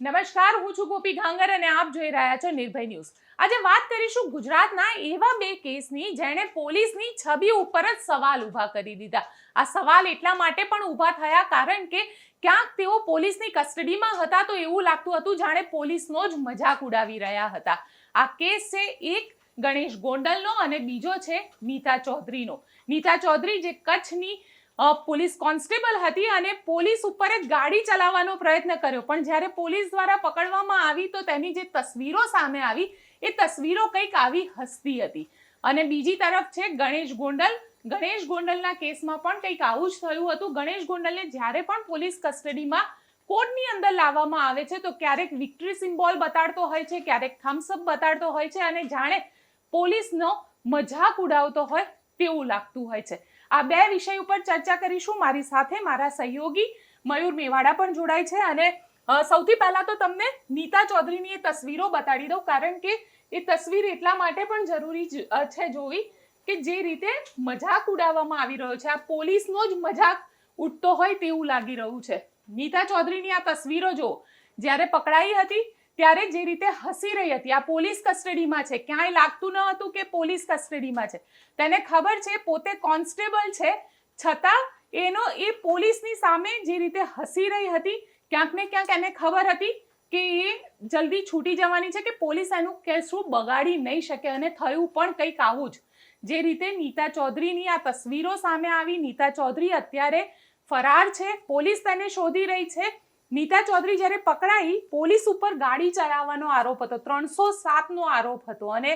નમસ્કાર, હું છું ગોપી ઘાંગર અને આપ જોઈ રહ્યા છો નિર્ભય ન્યૂઝ. આજે વાત કરીશું ગુજરાતના એવા બે કેસની જેણે પોલીસની છબી ઉપર જ સવાલ ઊભા કરી દીધા. આ સવાલ એટલા માટે પણ ઊભા થયા કારણ કે ક્યાંક તેઓ પોલીસની કસ્ટડીમાં હતા તો એવું લાગતું હતું જાણે પોલીસનો જ મજાક ઉડાવી રહ્યા હતા. આ કેસ છે એક ગણેશ ગોંડલનો અને બીજો છે નીતા ચૌધરીનો. નીતા ચૌધરી જે કચ્છની પોલીસ કોન્સ્ટેબલ હતી અને પોલીસ ઉપર જ ગાડી ચલાવવાનો પ્રયત્ન કર્યો. પણ જ્યારે પોલીસ દ્વારા પકડવામાં આવી તો તેની જે તસવીરો સામે આવી, એ તસવીરો કંઈક આવી હસતી હતી. અને બીજી તરફ છે ગણેશ ગોંડલ. ગણેશ ગોંડલના કેસમાં પણ કંઈક આવું જ થયું હતું. ગણેશ ગોંડલને જ્યારે પણ પોલીસ કસ્ટડીમાં કોર્ટની અંદર લાવવામાં આવે છે, તો ક્યારેક વિક્ટરી સિમ્બોલ બતાડતો હોય છે, ક્યારેક થમ્સઅપ બતાડતો હોય છે અને જાણે પોલીસનો મજાક ઉડાવતો હોય તેવું લાગતું હોય છે. આ બે વિષય ઉપર ચર્ચા કરીશું. મારી સાથે મારા સહયોગી મયુર મેવાડા પણ જોડાય છે અને સૌથી પહેલા તો તમને નીતા ચૌધરીની એ તસવીરો બતાડી દઉં, કારણ કે એ તસવીર એટલા માટે પણ જરૂરી છે જોવી કે જે રીતે મજાક ઉડાવવામાં આવી રહ્યો છે. આ પોલીસનો જ મજાક ઉડતો હોય તેવું લાગી રહ્યું છે. નીતા ચૌધરીની આ તસવીરો જો જ્યારે પકડાઈ હતી ત્યારે જે રીતે હસી રહી હતી, આ પોલીસ કસ્ટડીમાં છે, ક્યાંય લાગતું ન હતું કે પોલીસ કસ્ટડીમાં છે. તેને ખબર છે, પોતે કોન્સ્ટેબલ છે, છતાં એનો એ પોલીસની સામે જે રીતે હસી રહી હતી, ક્યાંક ને ક્યાંક એને ખબર હતી કે એ જલ્દી છૂટી જવાની છે કે પોલીસ એનું કશું બગાડી નહીં શકે અને થયું પણ કંઈક આવું જ. જે રીતે નીતા ચૌધરીની આ તસવીરો સામે આવી, નીતા ચૌધરી અત્યારે ફરાર છે, પોલીસ તેને શોધી રહી છે નીતા ચૌધરી જ્યારે પકડાઈ, પોલીસ ઉપર ગાડી ચલાવવાનો આરોપ હતો. ત્રણસો સાતનો આરોપ હતો અને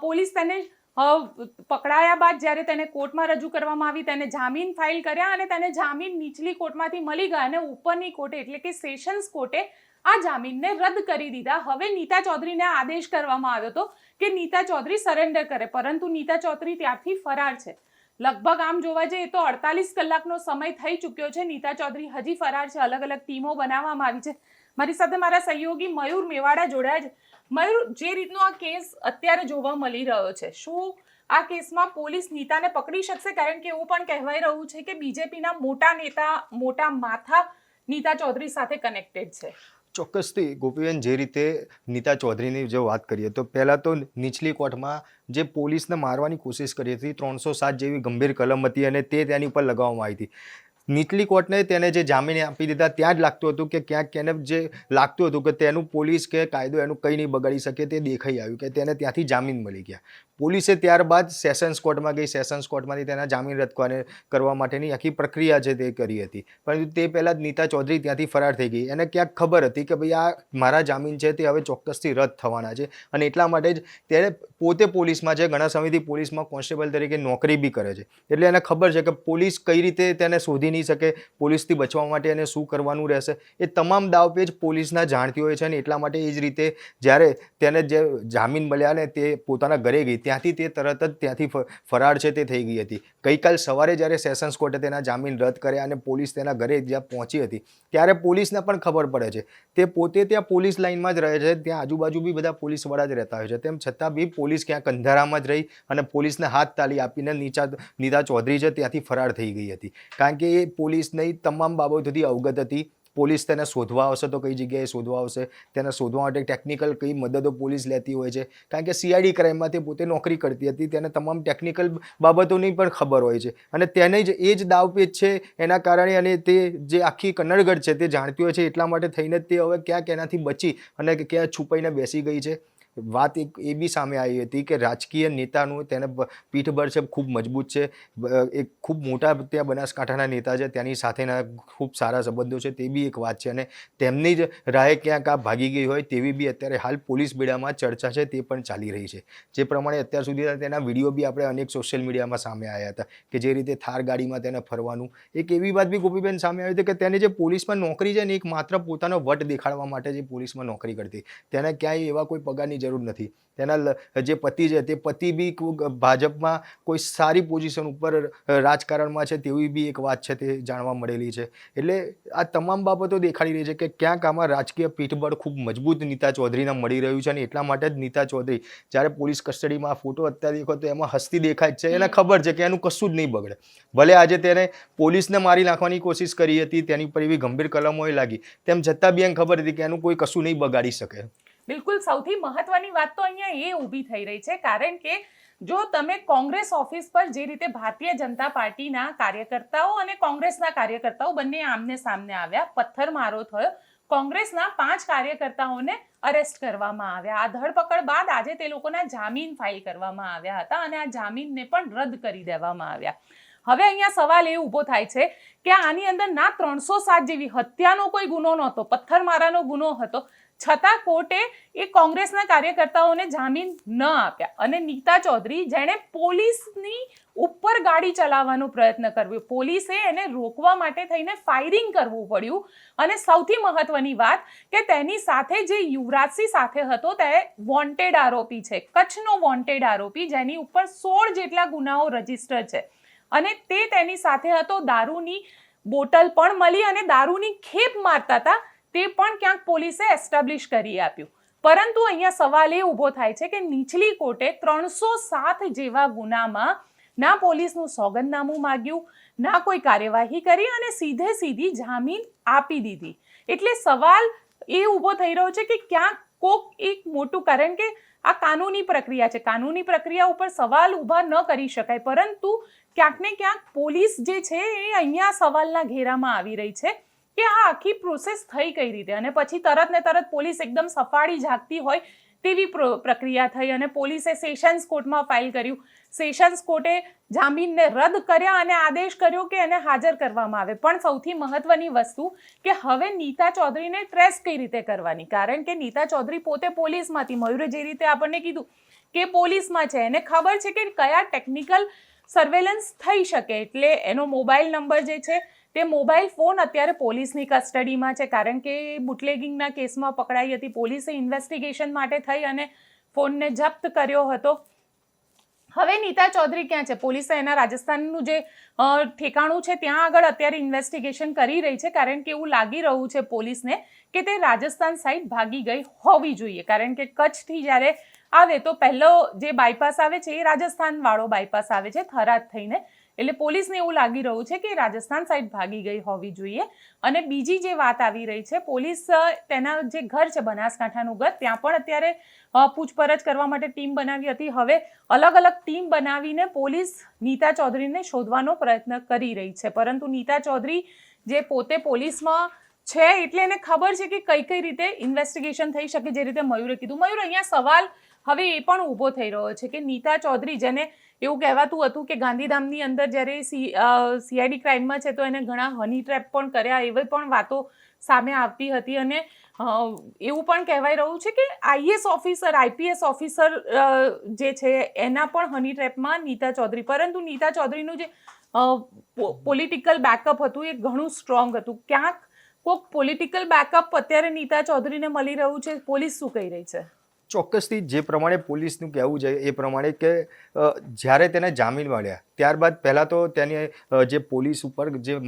પોલીસ તેને પકડાયા બાદ જ્યારે તેને કોર્ટમાં રજૂ કરવામાં આવી, તેને જામીન ફાઇલ કર્યા અને તેને જામીન નીચલી કોર્ટમાંથી મળી ગયા અને ઉપરની કોર્ટે એટલે કે સેશન્સ કોર્ટે આ જામીનને રદ કરી દીધા. હવે નીતા ચૌધરીને આદેશ કરવામાં આવ્યો હતો કે નીતા ચૌધરી સરેન્ડર કરે, પરંતુ નીતા ચૌધરી ત્યારથી ફરાર છે. લગભગ આમ જોવા જઈએ તો અડતાલીસ કલાકનો સમય થઈ ચૂક્યો છે. નીતા ચૌધરી હજી ફરાર છે. અલગ અલગ ટીમો બનાવવામાં આવી છે. મારી સાથે મારા સહયોગી મયુર મેવાડા જોડાયા છે. મયુર, જે રીતનો આ કેસ અત્યારે જોવા મળી રહ્યો છે, શું આ કેસમાં પોલીસ નીતાને પકડી શકશે? કારણ કે એવું પણ કહેવાય રહ્યું છે કે બીજેપીના મોટા નેતા, મોટા માથા નીતા ચૌધરી સાથે કનેક્ટેડ છે. ચોક્કસથી ગોપીબેન જે રીતે નીતા ચૌધરીની જો વાત કરીએ તો પહેલાં તો નીચલી કોર્ટમાં જે પોલીસને મારવાની કોશિશ કરી હતી ત્રણસો સાત જેવી ગંભીર કલમ હતી અને તે તેની ઉપર લગાવવામાં આવી હતી. નીચલી કોર્ટને તેને જે જામીન આપી દીધા ત્યાં જ લાગતું હતું કે ક્યાંક એને જે લાગતું હતું કે તેનું પોલીસ કે કાયદો એનું કંઈ નહીં બગાડી શકે તે દેખાઈ આવ્યું કે તેને ત્યાંથી જામીન મળી ગયા. પોલીસે ત્યારબાદ સેશન્સ કોર્ટમાં ગઈ. સેશન્સ કોર્ટમાંથી તેના જામીન રદ કરવા માટેની આખી પ્રક્રિયા છે તે કરી હતી. પરંતુ તે પહેલાં જ નીતા ચૌધરી ત્યાંથી ફરાર થઈ ગઈ. એને ક્યાંક ખબર હતી કે ભાઈ આ મારા જામીન છે તે હવે ચોક્કસથી રદ થવાના છે. અને એટલા માટે જ તેણે પોતે પોલીસમાં છે, ઘણા સમયથી પોલીસમાં કોન્સ્ટેબલ તરીકે નોકરી બી કરે છે. એટલે એને ખબર છે કે પોલીસ કઈ રીતે તેને શોધી નહીં શકે, પોલીસથી બચવા માટે એને શું કરવાનું રહેશે. એ તમામ દાવપેચ પોલીસના જાણતી હોય છે અને એટલા માટે એ જ રીતે જ્યારે તેને જે જામીન મળ્યા ને તે પોતાના ઘરે ગઈ. ત્યાંથી તે તરત જ ત્યાંથી ફરાર છે તે થઈ ગઈ હતી. ગઈકાલ સવારે જ્યારે સેશન્સ કોર્ટે તેના જામીન રદ કર્યા અને પોલીસ તેના ઘરે જ્યાં પહોંચી હતી, ત્યારે પોલીસને પણ ખબર પડે છે. તે પોતે ત્યાં પોલીસ લાઇનમાં જ રહે છે, ત્યાં આજુબાજુ બી બધા પોલીસવાળા જ રહેતા હોય છે. તેમ છતાં બી પોલીસ ક્યાંક અંધારામાં જ રહી અને પોલીસને હાથ તાલી આપીને નીચા, નીતા ચૌધરી છે ત્યાંથી ફરાર થઈ ગઈ હતી. કારણ કે એ પોલીસની તમામ બાબતોથી અવગત હતી. પોલીસ તેને શોધવા આવશે તો કઈ જગ્યાએ શોધવા આવશે? તેને શોધવા માટે ટેકનિકલ કઈ મદદો પોલીસ લેતી હોય છે? કારણ કે સીઆઈડી ક્રાઇમમાં તે પોતે નોકરી કરતી હતી, તેને તમામ ટેકનિકલ બાબતોની પણ ખબર હોય છે. અને તેને જ એ જ દાવપેચ છે, એના કારણે અને તે જે આખી કન્નડગઢ છે તે જાણતી હોય છે, એટલા માટે થઈને તે હવે ક્યાંક એનાથી બચી અને ક્યાં છુપાઈને બેસી ગઈ છે. વાત એક એ બી સામે આવી હતી કે રાજકીય નેતાનું તેને પીઠબળ છે, ખૂબ મજબૂત છે. એક ખૂબ મોટા ત્યાં બનાસકાંઠાના નેતા છે તેની સાથેના ખૂબ સારા સંબંધો છે, તે બી એક વાત છે. અને તેમની જ રાહે ક્યાંક આ ભાગી ગઈ હોય તેવી બી અત્યારે હાલ પોલીસ બેડામાં ચર્ચા છે, તે પણ ચાલી રહી છે. જે પ્રમાણે અત્યાર સુધી તેના વીડિયો બી આપણે અનેક સોશિયલ મીડિયામાં સામે આવ્યા હતા કે જે રીતે થાર ગાડીમાં તેને ફરવાનું. એક એવી વાત બી ગોપીબેન સામે આવી હતી કે તેને જે પોલીસમાં નોકરી છે ને, એક માત્ર પોતાનો વટ દેખાડવા માટે જે પોલીસમાં નોકરી કરતી. તેને ક્યાંય એવા કોઈ પગારની જરૂર નથી. તેના જે પતિ છે તે પતિ બી ભાજપમાં કોઈ સારી પોઝિશન ઉપર રાજકારણમાં છે તેવી બી એક વાત છે તે જાણવા મળેલી છે. એટલે આ તમામ બાબતો દેખાડી રહી છે કે ક્યાંક આમાં રાજકીય પીઠબળ ખૂબ મજબૂત નીતા ચૌધરીને મળી રહ્યું છે અને એટલા માટે જ નીતા ચૌધરી જ્યારે પોલીસ કસ્ટડીમાં ફોટો અત્યારે દેખો તો એમાં હસ્તી દેખાય છે. એને ખબર છે કે એનું કશું જ નહીં બગડે. ભલે આજે તેને પોલીસને મારી નાખવાની કોશિશ કરી હતી તેની ઉપર એવી ગંભીર કલમોએ લાગી. તેમ છતાં બી એને ખબર હતી કે એનું કોઈ કશું નહીં બગાડી શકે. બિલકુલ સૌથી મહત્વની વાત તો અહીંયા એ ઊભી થઈ રહી છે, કારણ કે જો તમે કોંગ્રેસ ઓફિસ પર જે રીતે ભારતીય જનતા પાર્ટીના કાર્યકર્તાઓ અને કોંગ્રેસના કાર્યકર્તાઓ બંને આમને સામને આવ્યા, પથ્થરમારો થયો, કોંગ્રેસના પાંચ કાર્યકર્તાઓને અરેસ્ટ કરવામાં આવ્યા. આ ધરપકડ બાદ આજે તે લોકોના જામીન ફાઇલ કરવામાં આવ્યા હતા અને આ જામીનને પણ રદ કરી દેવામાં આવ્યા. હવે અહીંયા સવાલ એ ઊભો થાય છે કે આની અંદર ના ત્રણસો સાત જેવી હત્યાનો કોઈ ગુનો નહોતો, પથ્થરમારાનો ગુનો હતો છતાં કોર્ટે એ કોંગ્રેસના કાર્યકર્તાઓને જામીન ન આપ્યા. અને નીતા ચૌધરી જેણે પોલીસની ઉપર ગાડી ચલાવવાનો પ્રયત્ન કર્યો. પોલીસે એને રોકવા માટે થઈને ફાયરિંગ કરવું પડ્યું. અને સૌથી મહત્વની વાત કે તેની સાથે જે યુવરાજસિંહ સાથે હતો, તે વોન્ટેડ આરોપી છે. કચ્છનો વોન્ટેડ આરોપી, જેની ઉપર સોળ જેટલા ગુનાઓ રજિસ્ટર છે. અને તે તેની સાથે હતો. દારૂની બોટલ પણ મળી અને દારૂની ખેપ મારતા હતા. તે પણ ક્યાંક પોલીસે એસ્ટાબ્લિશ કરી આપ્યું. પરંતુ અહીંયા સવાલ એ ઊભો થાય છે કે નીચલી કોર્ટે ત્રણસો સાત જેવા ગુનામાં ના પોલીસનું સોગંદનામું માગ્યું, ના કોઈ કાર્યવાહી કરી અને સીધે સીધી જામીન આપી દીધી. એટલે સવાલ એ ઊભો થઈ રહ્યો છે કે ક્યાંક કોક એક મોટું કારણ કે આ કાનૂની પ્રક્રિયા છે. કાનૂની પ્રક્રિયા ઉપર સવાલ ઊભા ન કરી શકાય. પરંતુ ક્યાંક ને ક્યાંક પોલીસ જે છે એ અહીંયા સવાલના ઘેરામાં આવી રહી છે. કે આ આખી પ્રોસેસ થઈ કઈ રીતે? અને પછી તરત ને તરત પોલીસ એકદમ સફાળી જાગતી હોય તેવી પ્રો- પ્રક્રિયા થઈ અને પોલીસે સેશન્સ કોર્ટમાં ફાઇલ કર્યું. સેશન્સ કોર્ટે જામીનને રદ કર્યા અને આદેશ કર્યો કે એને હાજર કરવામાં આવે. પણ સૌથી મહત્વની વસ્તુ કે હવે નીતા ચૌધરીને ટ્રેસ કઈ રીતે કરવાની? કારણ કે નીતા ચૌધરી પોતે પોલીસમાંથી મયુરે જે રીતે આપણને કીધું કે પોલીસમાં છે. એને ખબર છે કે કયા ટેકનિકલ સર્વેલન્સ થઈ શકે. એટલે એનો મોબાઈલ નંબર જે છે તે મોબાઈલ ફોન અત્યારે પોલીસની કસ્ટડીમાં છે, કારણ કે બુટલેગિંગના કેસમાં પકડાઈ હતી. પોલીસે ઇન્વેસ્ટિગેશન માટે થઈ અને ફોનને જપ્ત કર્યો હતો. હવે નીતા ચૌધરી ક્યાં છે? પોલીસે એના રાજસ્થાનનું જે ઠેકાણું છે, ત્યાં આગળ અત્યારે ઇન્વેસ્ટિગેશન કરી રહી છે, કારણ કે એવું લાગી રહ્યું છે પોલીસને કે તે રાજસ્થાન સાઈડ ભાગી ગઈ હોવી જોઈએ. કારણ કે કચ્છથી જ્યારે આવે તો પહેલો જે બાયપાસ આવે છે, એ રાજસ્થાનવાળો બાયપાસ આવે છે, થરાદ થઈને. એટલે પોલીસને એવું લાગી રહ્યું છે કે રાજસ્થાન સાઈડ ભાગી ગઈ હોવી જોઈએ. અને બીજી જે વાત આવી રહી છે, પોલીસ તેના જે ઘર છે, બનાસકાંઠાનું ઘર, ત્યાં પણ અત્યારે પૂછપરછ કરવા માટે ટીમ બનાવી હતી. હવે અલગ અલગ ટીમ બનાવીને પોલીસ નીતા ચૌધરીને શોધવાનો પ્રયત્ન કરી રહી છે. પરંતુ નીતા ચૌધરી જે પોતે પોલીસમાં છે, એટલે એને ખબર છે કે કઈ કઈ રીતે ઇન્વેસ્ટિગેશન થઈ શકે, જે રીતે મયુરે કીધું. મયુર, અહીંયા સવાલ હવે એ પણ ઊભો થઈ રહ્યો છે કે નીતા ચૌધરી જેને એવું કહેવાતું હતું કે ગાંધીધામની અંદર જ્યારે સીઆઈડી ક્રાઇમમાં છે તો એને ઘણા હની ટ્રેપ પણ કર્યા, એવી પણ વાતો સામે આવતી હતી અને એવું પણ કહેવાય રહ્યું છે કે આઈએસ ઓફિસર આઈપીએસ ઓફિસર જે છે એના પણ હની ટ્રેપમાં નીતા ચૌધરી. પરંતુ નીતા ચૌધરીનું જે પોલિટિકલ બેકઅપ હતું એ ઘણું સ્ટ્રોંગ હતું. ક્યાંક કોઈક પોલિટિકલ બેકઅપ અત્યારે નીતા ચૌધરીને મળી રહ્યું છે. પોલીસ શું કહી રહી છે? ચોક્કસથી જે પ્રમાણે પોલીસનું કહેવું છે એ પ્રમાણે કે જ્યારે તેને જામીન મળ્યા ત્યારબાદ પહેલાં તો તેને જે પોલીસ ઉપર જે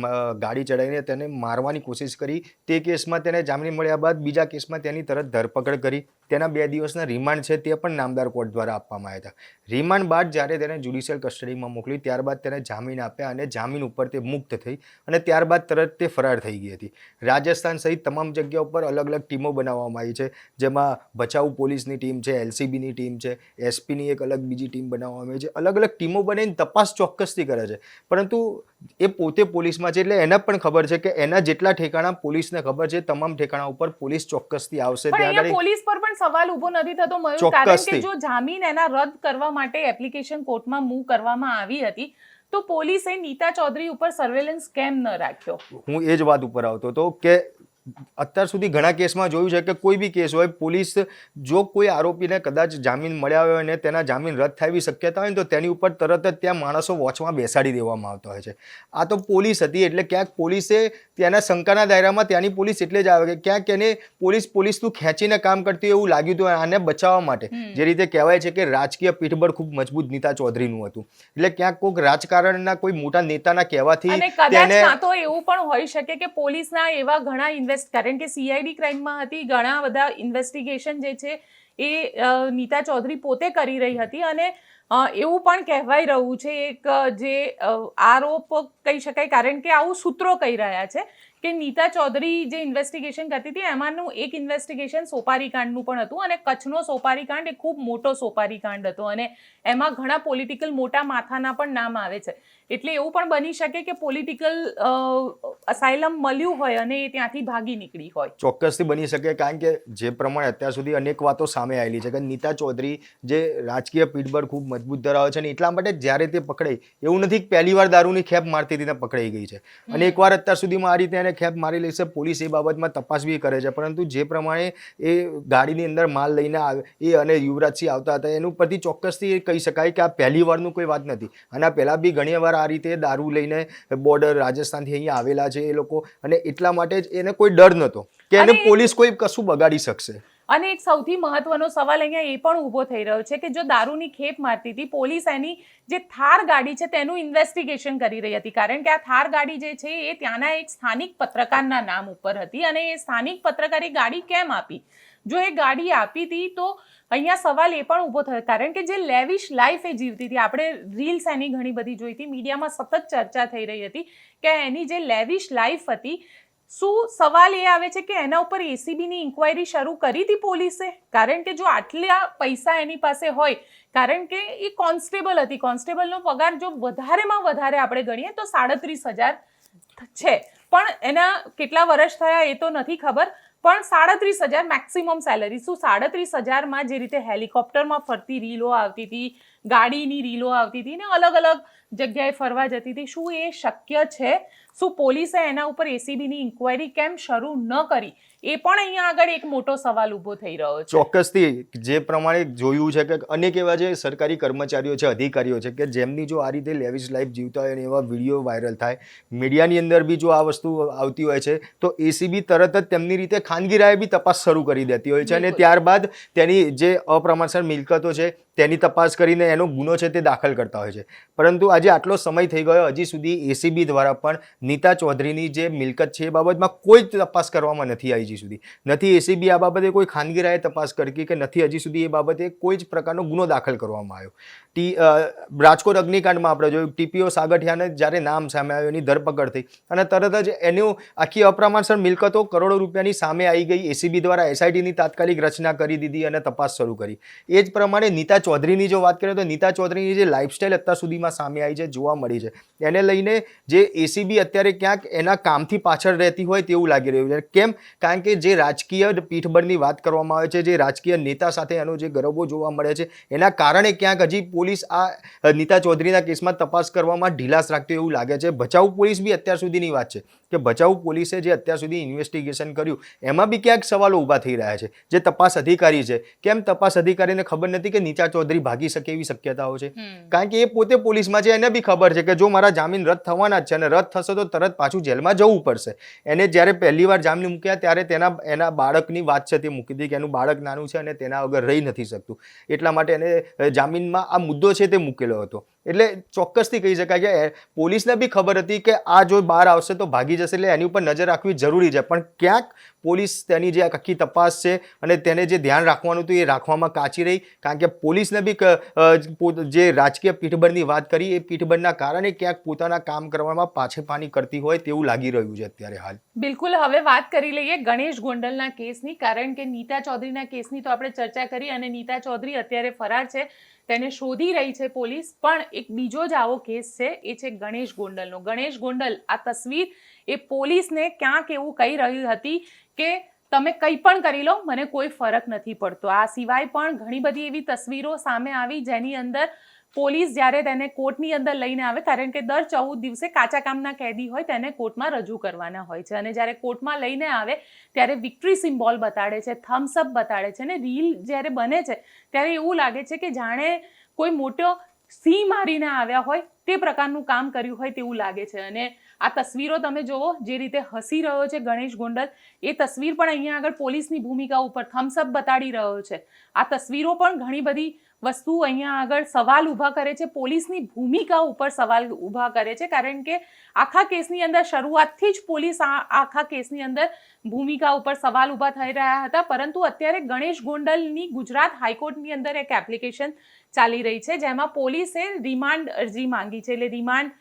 ગાડી ચડાવીને તેને મારવાની કોશિશ કરી, તે કેસમાં તેને જામીન મળ્યા બાદ બીજા કેસમાં તેની તરત ધરપકડ કરી. તેના બે દિવસના રિમાન્ડ છે તે પણ નામદાર કોર્ટ દ્વારા આપવામાં આવ્યા હતા. રિમાન્ડ બાદ જ્યારે તેને જ્યુડિશિયલ કસ્ટડીમાં મોકલી, ત્યારબાદ તેને જામીન આપ્યા અને જામીન ઉપર તે મુક્ત થઈ અને ત્યારબાદ તરત તે ફરાર થઈ ગઈ હતી. રાજસ્થાન સહિત તમામ જગ્યાઓ પર અલગ અલગ ટીમો બનાવવામાં આવી છે, જેમાં બચાવ પોલીસની ટીમ છે, એલસીબીની ટીમ છે, એસપીની એક અલગ બીજી ટીમ બનાવવામાં આવી છે. અલગ અલગ ટીમો બનાવીને તપાસ ચોક્કસથી કરે છે. પરંતુ એ પોતે પોલીસમાં છે એટલે એને પણ ખબર છે કે એના જેટલા ઠેકાણા પોલીસને ખબર છે તમામ ઠેકાણા ઉપર પોલીસ ચોક્કસથી આવશે. ત્યાં આગળ પોલીસ પર પણ સવાલ ઊભો નથી થતો મયુર કારણ કે જો જામીન એના રદ કરવા માટે એપ્લિકેશન કોર્ટમાં મૂવ કરવામાં આવી હતી તો પોલીસે નીતા ચૌધરી ઉપર સર્વેલન્સ કેમ ન રાખ્યો? હું એ જ વાત ઉપર આવતો હતો કે અત્યાર સુધી ઘણા કેસમાં જોયું છે કે કોઈ બી કેસ હોય પોલીસ જો કોઈ આરોપીને કદાચ જામીન મળ્યા હોય અને તેના જામીન રદ થવી શક્યતા હોય તો તેની ઉપર તરત જ ત્યાં માણસો વોચમાં બેસાડી દેવામાં આવતા હોય છે. આ તો પોલીસ હતી એટલે ક્યાંક પોલીસે ત્યાંના શંકાના દાયરામાં ત્યાંની પોલીસ એટલે જ આવે કે ક્યાંક એને પોલીસ પોલીસનું ખેંચીને કામ કરતી એવું લાગ્યું હતું આને બચાવવા માટે. જે રીતે કહેવાય છે કે રાજકીય પીઠબળ ખૂબ મજબૂત નીતા ચૌધરીનું હતું. એટલે ક્યાંક કોઈક રાજકારણના કોઈ મોટા નેતાના કહેવાથી તેને તો એવું પણ હોઈ શકે કે પોલીસના એવા ઘણા ઇન્વેસ્ટ કારણ કે સીઆઈડી ક્રાઇમમાં હતી, ઘણા બધા ઇન્વેસ્ટિગેશન જે છે એ નીતા ચૌધરી પોતે કરી રહી હતી અને એવું પણ કહેવાય રહ્યું છે એક જે આરોપ કહી શકાય, કારણ કે આવું સૂત્રો કહી રહ્યા છે કે નીતા ચૌધરી જે ઇન્વેસ્ટિગેશન કરતી હતી એમાંનું એક ઇન્વેસ્ટિગેશન સોપારી કાંડનું પણ હતું અને કચ્છનો સોપારી કાંડ એ ખૂબ મોટો સોપારી કાંડ હતો અને એમાં ઘણા પોલિટિકલ મોટા માથાના પણ નામ આવે છે. એટલે એવું પણ બની શકે કે પોલિટિકલ અસાયલમ મળ્યું હોય અને એ ત્યાંથી ભાગી નીકળી હોય. ચોક્કસથી બની શકે કારણ કે જે પ્રમાણે અત્યાર સુધી અનેક વાતો સામે આવેલી છે કે નીતા ચૌધરી જે રાજકીય પીઠબળ ખૂબ મજબૂત ધરાવે છે અને એટલા માટે જ્યારે તે પકડાઈ એવું નથી કે પહેલી વાર દારૂની ખેપ મારતી હતી પકડાઈ ગઈ છે. અને એકવાર અત્યાર સુધીમાં આ રીતે એને ખેપ મારી લેશે પોલીસ એ બાબતમાં તપાસ બી કરે છે. પરંતુ જે પ્રમાણે એ ગાડીની અંદર માલ લઈને આવે એ અને યુવરાજસિંહ આવતા હતા એનું પરથી ચોક્કસથી એ કહી શકાય કે આ પહેલી વારનું કોઈ વાત નથી. અને આ પહેલાં બી ઘણી વાર આ રીતે દારૂ લઈને બોર્ડર રાજસ્થાનથી અહીંયા આવેલા છે એ લોકો. અને એટલા માટે જ એને કોઈ ડર નહોતો કે એને પોલીસ કોઈ કશું બગાડી શકશે. અને એક સૌથી મહત્વનો સવાલ અહીંયા એ પણ ઊભો થઈ રહ્યો છે કે જો દારૂની ખેપ મારતી હતી, પોલીસ એની જે થાર ગાડી છે તેનું ઇન્વેસ્ટિગેશન કરી રહી હતી. કારણ કે આ થાર ગાડી જે છે એ ત્યાંના એક સ્થાનિક પત્રકારના નામ ઉપર હતી અને એ સ્થાનિક પત્રકારે ગાડી કેમ આપી? જો એ ગાડી આપી હતી તો અહીંયા સવાલ એ પણ ઊભો થયો. કારણ કે જે લેવિશ લાઈફ એ જીવતી હતી, આપણે રીલ્સ એની ઘણી બધી જોઈ હતી, મીડિયામાં સતત ચર્ચા થઈ રહી હતી કે એની જે લેવિશ લાઈફ હતી શું સવાલ એ આવે છે કે એના ઉપર એસીબીની ઇન્ક્વાયરી શરૂ કરી હતી પોલીસે? કારણ કે જો આટલા પૈસા એની પાસે હોય, કારણ કે એ કોન્સ્ટેબલ હતી. કોન્સ્ટેબલનો પગાર જો વધારેમાં વધારે આપણે ગણીએ તો સાડત્રીસ હજાર છે. પણ એના કેટલા વર્ષ થયા એ તો નથી ખબર. પણ સાડત્રીસ હજાર મેક્સિમમ સેલરી શું સાડત્રીસ હજારમાં જે રીતે હેલિકોપ્ટરમાં ફરતી રીલો આવતી હતી, ગાડીની રીલો આવતી હતી ને અલગ અલગ જગ્યાએ ફરવા જતી હતી, શું એ શક્ય છે? શું પોલીસે એના ઉપર એસીબીની ઇન્ક્વાયરી કેમ શરૂ ન કરી? એ પણ અહીંયા આગળ એક મોટો સવાલ ઊભો થઈ રહ્યો છે. ચોક્કસથી જે પ્રમાણે જોયું છે કે અનેક એવા જે સરકારી કર્મચારીઓ છે અધિકારીઓ છે કે જેમની જો આ રીતે લેવિશ લાઈફ જીવતા હોય અને એવા વીડિયો વાયરલ થાય મીડિયાની અંદર બી જો આ વસ્તુ આવતી હોય છે તો એસીબી તરત જ તેમની રીતે ખાનગી રાયે બી તપાસ શરૂ કરી દેતી હોય છે અને ત્યારબાદ તેની જે અપ્રમાણસર મિલકતો છે તેની તપાસ કરીને એનો ગુનો છે તે દાખલ કરતા હોય છે. પરંતુ આજે આટલો સમય થઈ ગયો, હજી સુધી એસીબી દ્વારા પણ નીતા ચૌધરીની જે મિલકત છે એ બાબતમાં કોઈ જ તપાસ કરવામાં નથી આવી હજી સુધી. નથી એસીબી આ બાબતે કોઈ ખાનગી રાયે તપાસ કરી કે નથી હજી સુધી એ બાબતે કોઈ જ પ્રકારનો ગુનો દાખલ કરવામાં આવ્યો. ટી રાજકોટ અગ્નિકાંડમાં આપણે જોયું, ટીપીઓ સાગઠિયાને જ્યારે નામ સામે આવ્યું, એની ધરપકડ થઈ. અને તરત જ એનું આખી અપ્રમાણસર મિલકતો કરોડો રૂપિયાની સામે આવી ગઈ. એસીબી દ્વારા એસઆઈટીની તાત્કાલિક રચના કરી દીધી અને તપાસ શરૂ કરી. એ જ પ્રમાણે નીતા ચૌધરીની જો વાત કરીએ તો નીતા ચૌધરીની જે લાઇફસ્ટાઈલ અત્યાર સુધીમાં સામે આવી છે, જોવા મળી છે. એને લઈને જે એસીબી અત્યારે ક્યાંક એના કામથી પાછળ રહેતી હોય તેવું લાગી રહ્યું છે. કેમ? કારણ કે જે રાજકીય પીઠબળની વાત કરવામાં આવે છે, જે રાજકીય નેતા સાથે એનો જે ગરબો જોવા મળે છે, એના કારણે ક્યાંક હજી પોલીસ આ નીતા ચૌધરીના કેસમાં તપાસ કરવામાં ઢીલાસ રાખતી એવું લાગે છે. ભચાઉ પોલીસ બી અત્યાર સુધીની વાત છે. કે ભચાઉ પોલીસે જે અત્યાર સુધી ઇન્વેસ્ટિગેશન કર્યું એમાં બી ક્યાંક સવાલો ઊભા થઈ રહ્યા છે. જે તપાસ અધિકારી છે કેમ તપાસ અધિકારીને ખબર નથી કે નીતા ચૌધરી ભાગી શકે એવી શક્યતાઓ છે? કારણ કે એ પોતે પોલીસમાં છે એને બી ખબર છે કે જો મારા જામીન રદ થવાના જ છે અને રદ થશે તો તરત પાછું જેલમાં જવું પડશે. એને જ્યારે પહેલી વાર જામીન મૂક્યા ત્યારે તેના એના બાળકની વાત છે તે મૂકી હતી કે એનું બાળક નાનું છે અને તેના વગર રહી નથી શકતું. એટલા માટે એને જામીનમાં આ મુદ્દો છે તે મૂકેલો હતો. એટલે ચોક્કસથી કહી શકાય કે પોલીસને બી ખબર હતી કે આ જો બહાર આવશે તો ભાગી જશે. એટલે એની ઉપર નજર રાખવી જરૂરી છે. પણ ક્યાંક પોલીસ તેની જે આખી તપાસ છે અને તેને જે ધ્યાન રાખવાનું હતું એ રાખવામાં કાચી રહી. કારણ કે પોલીસને બી જે રાજકીય પીઠબળની વાત કરી એ પીઠબળના કારણે ક્યાંક પોતાના કામ કરવામાં પાછેપાની કરતી હોય તેવું લાગી રહ્યું છે અત્યારે હાલ. બિલકુલ, હવે વાત કરી લઈએ ગણેશ ગોંડલના કેસની. કારણ કે નીતા ચૌધરીના કેસની તો આપણે ચર્ચા કરી અને નીતા ચૌધરી અત્યારે ફરાર છે. તેને શોધી રહી છે પોલીસ. પણ એક બીજો જ આવો કેસ છે, એ છે ગણેશ ગોંડલનો. ગણેશ ગોંડલ, આ તસવીર એ પોલીસને ક્યાંક એવું કહી રહી હતી કે તમે કંઈ પણ કરી લો, મને કોઈ ફરક નથી પડતો. આ સિવાય પણ ઘણી બધી એવી તસવીરો સામે આવી જેની અંદર પોલીસ જ્યારે તેને કોર્ટની અંદર લઈને આવે, કારણ કે દર ચૌદ દિવસે કાચા કામના કેદી હોય તેને કોર્ટમાં રજૂ કરવાના હોય છે. અને જ્યારે કોર્ટમાં લઈને આવે, ત્યારે વિક્ટરી સિમ્બોલ બતાડે છે, થમ્સ અપ બતાડે છે. અને રીલ જ્યારે બને છે, ત્યારે એવું લાગે છે કે જાણે કોઈ મોટો સિંહ મારીને આવ્યા હોય તે પ્રકારનું કામ કર્યું હોય તેવું લાગે છે. અને આ તસવીરો તમે જુઓ, જે રીતે હસી રહ્યો છે ગણેશ ગોંડલ, એ તસવીર પણ અહીંયા આગળ પોલીસની ભૂમિકા ઉપર થમ્સઅપ બતાડી રહ્યો છે. આ તસવીરો પણ ઘણી બધી વસ્તુ અહીંયા આગળ સવાલ ઊભા કરે છે. પોલીસની ભૂમિકા ઉપર સવાલ ઊભા કરે છે. કારણ કે આખા કેસની અંદર શરૂઆતથી જ પોલીસ આ આખા કેસની અંદર ભૂમિકા ઉપર સવાલ ઊભા થઈ રહ્યા હતા. પરંતુ અત્યારે ગણેશ ગોંડલની ગુજરાત હાઈકોર્ટની અંદર એક એપ્લિકેશન ચાલી રહી છે જેમાં પોલીસે રિમાન્ડ અરજી માંગી છે. એટલે રિમાન્ડ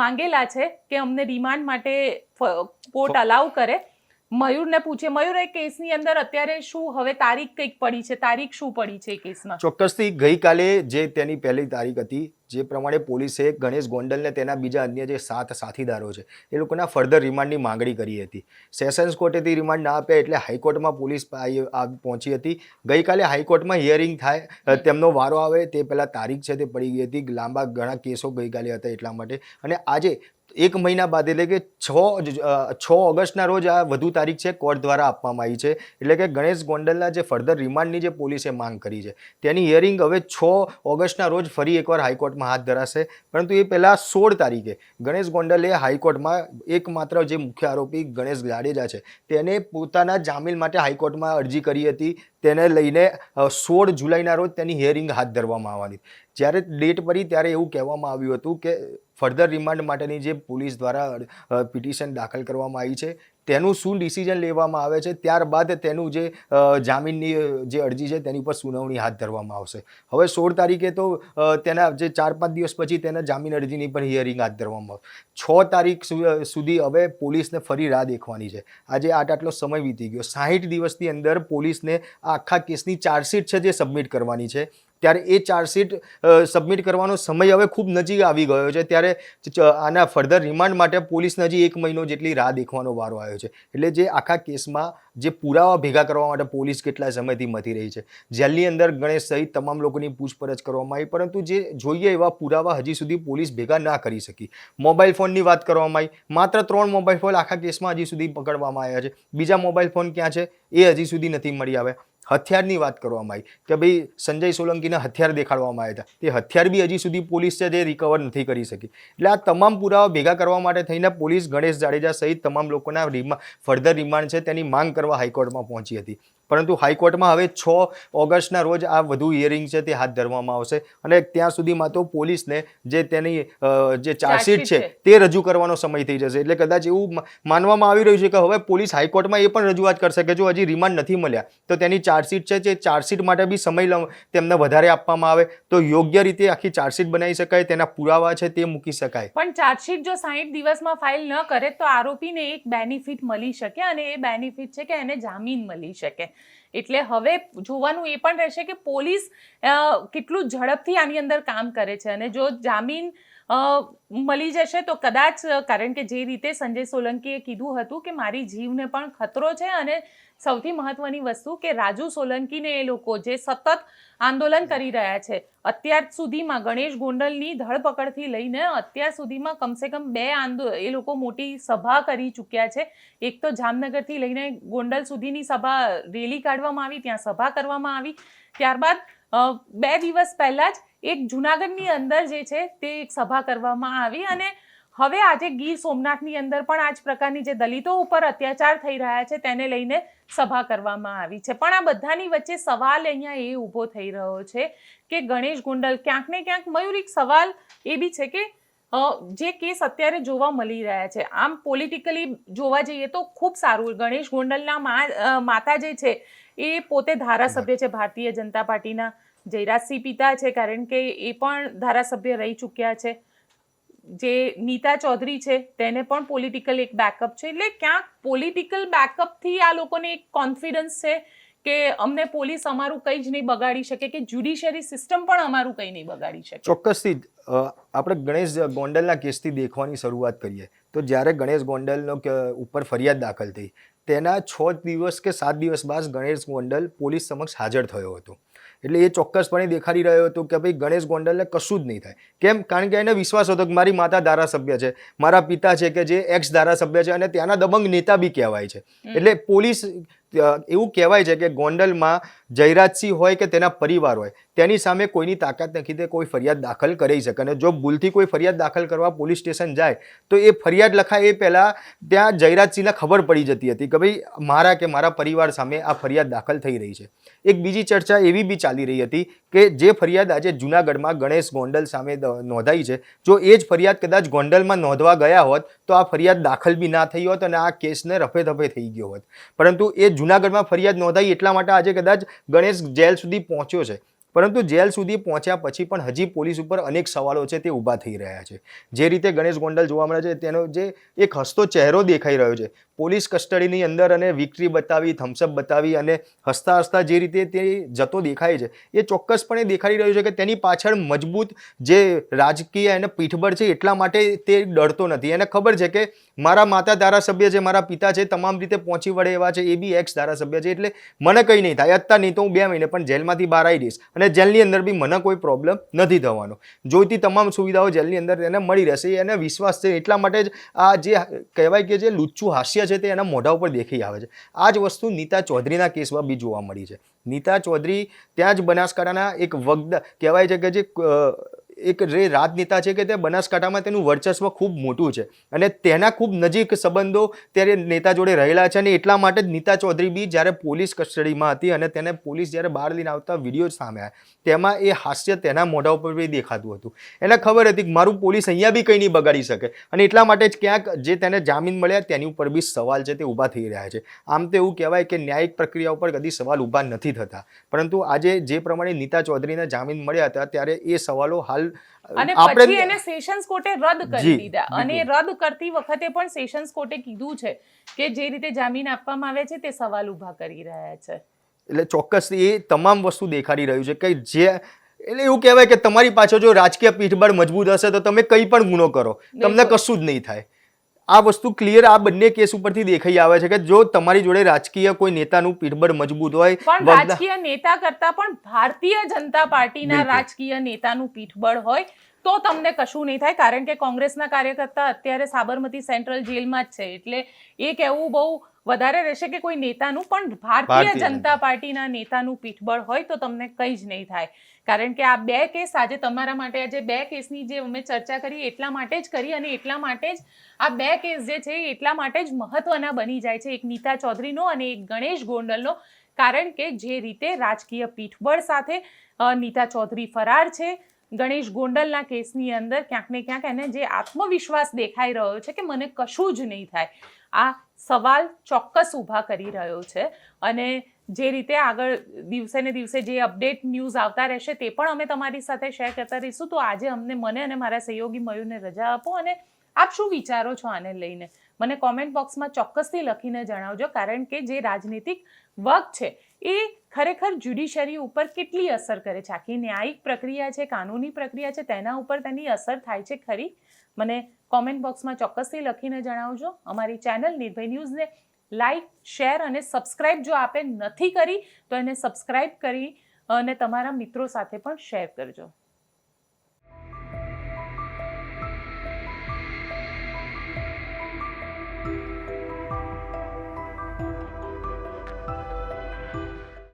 માંગેલા છે કે અમને રિમાન્ડ માટે કોર્ટ અલાઉ કરે. મયુરને પૂછે, મયુર, એ કેસની અંદર અત્યારે શું? હવે તારીખ કંઈક પડી છે, તારીખ શું પડી છે કેસમાં? ચોક્કસથી ગઈકાલે જે તેની પહેલી તારીખ હતી, જે પ્રમાણે પોલીસે ગણેશ ગોંડલને તેના બીજા અન્ય જે સાત સાથીદારો છે, એ લોકોના ફર્ધર રિમાન્ડની માંગણી કરી હતી. સેશન્સ કોર્ટેથી રિમાન્ડ ના આપે એટલે હાઈકોર્ટમાં પોલીસ પહોંચી હતી. ગઈકાલે હાઈકોર્ટમાં હિયરિંગ થાય તેમનો વારો આવે, તે પહેલાં તારીખ છે તે પડી ગઈ હતી, લાંબા ઘણા કેસો ગઈકાલે હતા એટલા માટે. અને આજે એક મહિના બાદ એટલે કે છ છ ઓગસ્ટના રોજ આ વધુ તારીખ છે, કોર્ટ દ્વારા આપવામાં આવી છે. એટલે કે ગણેશ ગોંડલના જે ફર્ધર રિમાન્ડની જે પોલીસે માંગ કરી છે, તેની હિયરિંગ હવે છ ઓગસ્ટના રોજ ફરી એકવાર હાઈકોર્ટમાં હાથ ધરાશે. પરંતુ એ પહેલાં સોળ તારીખે ગણેશ ગોંડલે હાઈકોર્ટમાં એકમાત્ર જે મુખ્ય આરોપી ગણેશ જાડેજા છે, તેને પોતાના જામીન માટે હાઈકોર્ટમાં અરજી કરી હતી. તેને લઈને સોળ જુલાઈના રોજ તેની હિયરિંગ હાથ ધરવામાં આવવાની. જ્યારે ડેટ પડી ત્યારે એવું કહેવામાં આવ્યું હતું કે ફર્ધર રિમાન્ડ માટેની જે પોલીસ દ્વારા પિટિશન દાખલ કરવામાં આવી છે તેનું શું ડિસિઝન લેવામાં આવે છે? ત્યારબાદ તેનું જે જામીનની જે અરજી છે તેની પર સુનાવણી હાથ ધરવામાં આવશે. હવે સોળ તારીખે તો તેના જે ચાર પાંચ દિવસ પછી તેના જામીન અરજીની પણ હિયરિંગ હાથ ધરવામાં આવશે. છ તારીખ સુધી હવે પોલીસને ફરી રાહ દેખવાની છે. આજે આટ આટલો સમય વીતી ગયો. સાહીઠ દિવસની અંદર પોલીસને આખા કેસની ચાર્જશીટ છે જે સબમિટ કરવાની છે. ત્યારે એ ચાર્જશીટ સબમિટ કરવાનો સમય હવે ખૂબ નજીક આવી ગયો છે. ત્યારે આના ફર્ધર રિમાન્ડ માટે પોલીસને હજી એક મહિનો જેટલી રાહ દેખવાનો વારો આવ્યો છે. એટલે જે આખા કેસમાં જે પુરાવા ભેગા કરવા માટે પોલીસ કેટલા સમયથી મથી રહી છે. જેલની અંદર ગણેશ સહિત તમામ લોકોની પૂછપરછ કરવામાં આવી, પરંતુ જે જોઈએ એવા પુરાવા હજી સુધી પોલીસ ભેગા ના કરી શકી. મોબાઈલ ફોનની વાત કરવામાં આવી. માત્ર ત્રણ મોબાઈલ ફોન આખા કેસમાં હજી સુધી પકડવામાં આવ્યા છે. બીજા મોબાઈલ ફોન ક્યાં છે? એ હજી સુધી નથી મળી આવ્યા. હથિયારની વાત કરવામાં આવી કે ભાઈ સંજય સોલંકીના હથિયાર દેખાડવામાં આવ્યા હતા. તે હથિયાર બી હજી સુધી પોલીસ છે જે રિકવર નથી કરી શકી. એટલે આ તમામ પુરાવા ભેગા કરવા માટે થઈને પોલીસ ગણેશ જાડેજા સહિત તમામ લોકોના રિમા ફર્ધર રિમાન્ડ છે તેની માંગ કરવા હાઈકોર્ટમાં પહોંચી હતી. પરંતુ હાઈકોર્ટમાં હવે છ ઓગસ્ટના રોજ આ વધુ હિયરિંગ છે તે હાથ ધરવામાં આવશે. અને ત્યાં સુધીમાં તો પોલીસને જે તેની જે ચાર્જશીટ છે તે રજૂ કરવાનો સમય થઈ જશે. એટલે કદાચ એવું માનવામાં આવી રહ્યું છે કે હવે પોલીસ હાઈકોર્ટમાં એ પણ રજૂઆત કરશે કે જો હજી રિમાન્ડ નથી મળ્યા તો તેની ચાર્જશીટ છે જે ચાર્જશીટ માટે બી સમય તેમને વધારે આપવામાં આવે. તો યોગ્ય રીતે આખી ચાર્જશીટ બનાવી શકાય તેના પુરાવા છે તે મૂકી શકાય. પણ ચાર્જશીટ જો સાહીઠ દિવસમાં ફાઇલ ન કરે તો આરોપીને એક બેનિફિટ મળી શકે અને એ બેનિફિટ છે કે એને જામીન મળી શકે. એટલે હવે જોવાનું એ પણ રહેશે કે પોલીસ કેટલું ઝડપથી આની અંદર કામ કરે છે અને જો જામીન મળી જશે તો કદાચ, કારણ કે જે રીતે સંજય સોલંકીએ કીધું હતું કે મારી જીવને પણ ખતરો છે અને સૌથી મહત્વની વસ્તુ કે રાજુ સોલંકીને એ લોકો જે સતત આંદોલન કરી રહ્યા છે, અત્યાર સુધીમાં ગણેશ ગોંડલની ધરપકડથી લઈને અત્યાર સુધીમાં કમસે કમ બે આંદો, એ લોકો મોટી સભા કરી ચૂક્યા છે. એક તો જામનગરથી લઈને ગોંડલ સુધીની સભા રેલી કાઢવામાં આવી, ત્યાં સભા કરવામાં આવી. ત્યારબાદ બે દિવસ પહેલાં જ એક જુનાગઢની અંદર જે છે તે એક સભા કરવામાં આવી અને હવે આજે ગીર સોમનાથની અંદર પણ આ જ પ્રકારની જે દલિતો ઉપર અત્યાચાર થઈ રહ્યા છે તેને લઈને સભા કરવામાં આવી છે. પણ આ બધાની વચ્ચે સવાલ અહીંયા એ ઊભો થઈ રહ્યો છે કે ગણેશ ગોંડલ ક્યાંક ને ક્યાંક મયુર એક સવાલ એ બી છે કે જે કેસ અત્યારે જોવા મળી રહ્યા છે. આમ પોલિટિકલી જોવા જઈએ તો ખૂબ સારું. ગણેશ ગોંડલના માતા જે છે એ પોતે ધારાસભ્ય છે ભારતીય જનતા પાર્ટીના. જયરાજસિંહ પિતા છે, કારણ કે એ પણ ધારાસભ્ય રહી ચૂક્યા છે. જે નીતા ચૌધરી છે, તેને પણ પોલિટિકલ એક બેકઅપ છે. એટલે ક્યાંક પોલિટિકલ બેકઅપથી આ લોકોને એક કોન્ફિડન્સ છે કે અમને પોલીસ અમારું કંઈ જ નહીં બગાડી શકે, કે જ્યુડિશિયરી સિસ્ટમ પણ અમારું કંઈ નહીં બગાડી શકે. ચોક્કસથી આપણે ગણેશ ગોંડલના કેસથી દેખવાની શરૂઆત કરીએ. તો જ્યારે ગણેશ ગોંડલનો ઉપર ફરિયાદ દાખલ થઈ, તેના છ દિવસ કે સાત દિવસ બાદ ગણેશ ગોંડલ પોલીસ સમક્ષ હાજર થયો હતો. એટલે એ ચોક્કસપણે દેખાડી રહ્યો હતો કે ભાઈ ગણેશ ગોંડલને કશું જ નહીં થાય. કેમ? કારણ કે એને વિશ્વાસ હતો કે મારી માતા ધારાસભ્ય છે. મારા પિતા છે કે જે એક્સ ધારાસભ્ય છે અને ત્યાંના દબંગ નેતા બી કહેવાય છે. એટલે પોલીસ એવું કહેવાય છે કે ગોંડલમાં જયરાજસિંહ હોય કે તેના પરિવાર હોય, તેની સામે કોઈની તાકાત નથી તે કોઈ ફરિયાદ દાખલ કરી શકે. અને જો ભૂલથી કોઈ ફરિયાદ દાખલ કરવા પોલીસ સ્ટેશન જાય, તો એ ફરિયાદ લખાય એ પહેલાં ત્યાં જયરાજસિંહને ખબર પડી જતી હતી કે ભાઈ, મારા કે મારા પરિવાર સામે આ ફરિયાદ દાખલ થઈ રહી છે. એક બીજી ચર્ચા એવી બી ચાલી રહી હતી કે જે ફરિયાદ આજે જૂનાગઢમાં ગણેશ ગોંડલ સામે નોંધાઈ છે. જો એ જ ફરિયાદ કદાચ ગોંડલમાં નોંધવા ગયા હોત, તો આ ફરિયાદ દાખલ બી ના થઈ હોત અને આ કેસને રફે થઈ ગયો હોત. પરંતુ એ જૂનાગઢમાં ફરિયાદ નોંધાઈ એટલા માટે આજે કદાચ ગણેશ જેલ સુધી પહોંચ્યો છે. પરંતુ જેલ સુધી પહોંચ્યા પછી પણ હજી પોલીસ ઉપર અનેક સવાલો છે તે ઊભા થઈ રહ્યા છે. જે રીતે ગણેશ ગોંડલ જોવા મળે છે તેનો જે એક હસતો ચહેરો દેખાઈ રહ્યો છે. પોલીસ કસ્ટડીની અંદર અને વિક્ટરી બતાવી થમ્સઅપ બતાવી અને હસતા હસતા જે રીતે તે જતો દેખાય છે, એ ચોક્કસપણે દેખાડી રહ્યું છે કે તેની પાછળ મજબૂત જે રાજકીય એને પીઠબળ છે એટલા માટે તે ડરતો નથી. એને ખબર છે કે મારા માતા ધારાસભ્ય છે, મારા પિતા છે, તમામ રીતે પહોંચી વળે એવા છે, એ બી એક્સ ધારાસભ્ય છે, એટલે મને કંઈ નહીં થાય. અત્યાર નહીં તો હું બે મહિને પણ જેલમાંથી બહાર આવી જઈશ અને જેલની અંદર બી મને કોઈ પ્રોબ્લેમ નથી થવાનો. જોઈતી તમામ સુવિધાઓ જેલની અંદર એને મળી રહેશે, એને વિશ્વાસ છે એટલા માટે જ આ જે કહેવાય કે જે લુચ્ચું હાસ્ય છે તે એના મોઢા ઉપર દેખાઈ આવે છે. આ જ વસ્તુ નીતા ચૌધરીના કેસમાં બી જોવા મળી છે. નીતા ચૌધરી ત્યાં જ બનાસકાંઠાના એક વગદ કહેવાય છે કે જે એક જે રાજનેતા છે કે તે બનાસકાંઠામાં તેનું વર્ચસ્વ ખૂબ મોટું છે. અને તેના ખૂબ નજીક સંબંધો ત્યારે નેતા જોડે રહેલા છે અને એટલા માટે જ નીતા ચૌધરી બી જ્યારે પોલીસ કસ્ટડીમાં હતી અને તેને પોલીસ જ્યારે બહાર લઈને આવતા વીડિયો સામે આવ્યા. તેમાં એ હાસ્ય તેના મોઢા ઉપર બી દેખાતું હતું. એને ખબર હતી કે મારું પોલીસ અહીંયા બી કંઈ નહીં બગાડી શકે. અને એટલા માટે જ ક્યાંક જે તેને જામીન મળ્યા તેની ઉપર બી સવાલ છે તે ઊભા થઈ રહ્યા છે. આમ તો એવું કહેવાય કે ન્યાયિક પ્રક્રિયા ઉપર કદી સવાલ ઊભા નથી થતા. પરંતુ આજે જે પ્રમાણે નીતા ચૌધરીને જામીન મળ્યા હતા, ત્યારે એ સવાલો હાલ અને પછી એને સેશન્સ કોર્ટે રદ કરી દીધા. અને રદ કરતી વખતે પણ સેશન્સ કોર્ટે કીધું છે કે જે રીતે જામીન આપવામાં આવે છે તે સવાલ ઊભા કરી રહ્યા છે. એટલે ચોક્કસ એ તમામ વસ્તુ દેખાડી રહ્યું છે કે જે એટલે એવું કહેવાય કે તમારી પાછળ જો રાજકીય પીઠબળ મજબૂત હશે તો તમે કંઈ પણ ગુનો કરો. તમને કશું જ નહીં થાય. આ વસ્તુ ક્લિયર આ બંને કેસ ઉપરથી દેખાઈ આવે છે કે જો તમારી જોડે રાજકીય કોઈ નેતાનું પીઠબળ મજબૂત હોય પણ રાજકીય નેતા કરતા પણ ભારતીય જનતા પાર્ટીના રાજકીય નેતાનું પીઠબળ હોય તો તમને કશું નહીં થાય કારણ કે કોંગ્રેસના કાર્યકર્તા અત્યારે સાબરમતી સેન્ટ્રલ જેલમાં જ છે. એટલે એ કહેવું બહુ વધારે રહેશે કે કોઈ નેતાનું પણ ભારતીય ભારતીય જનતા પાર્ટીના નેતાનું પીઠબળ હોય તો તમને કંઈ જ નહીં થાય. કારણ કે આ બે કેસ આજે તમારા માટે, આજે બે કેસની જે અમે ચર્ચા કરી, એટલા માટે જ કરી અને એટલા માટે જ આ બે કેસ જે છે, એટલા માટે જ મહત્વના બની જાય છે એક નીતા ચૌધરીનો અને એક ગણેશ ગોંડલનો. કારણ કે જે રીતે રાજકીય પીઠબળ સાથે નીતા ચૌધરી ફરાર છે, ગણેશ ગોંડલના કેસની અંદર ક્યાંક ને ક્યાંક એને જે આત્મવિશ્વાસ દેખાઈ રહ્યો છે કે મને કશું જ નહીં થાય, આ સવાલ ચોક્કસ ઊભા કરી રહ્યો છે. અને જે રીતે આગળ દિવસે ને દિવસે જે અપડેટ ન્યૂઝ આવતા રહેશે તે પણ અમે તમારી સાથે શેર કરતા રહીશું. તો આજે અમને, મને અને મારા સહયોગી મયુરને રજા આપો અને આપ શું વિચારો છો આને લઈને? મને કોમેન્ટ બોક્સમાં ચોક્કસથી લખીને જણાવજો, કારણ કે જે રાજનીતિક વર્ક છે, એ ખરેખર જ્યુડિશરી ઉપર કેટલી અસર કરે છે? આખી ન્યાયિક પ્રક્રિયા છે, કાનૂની પ્રક્રિયા છે, તેના ઉપર તેની અસર થાય છે ખરી? મને કોમેન્ટ બોક્સમાં ચોક્કસથી લખીને જણાવજો. અમારી ચેનલ નિર્ભય ન્યૂઝને લાઈક, શેર અને સબસ્ક્રાઇબ જો આપે નથી કરી, તો એને સબસ્ક્રાઇબ કરી અને તમારા મિત્રો સાથે પણ શેર કરજો.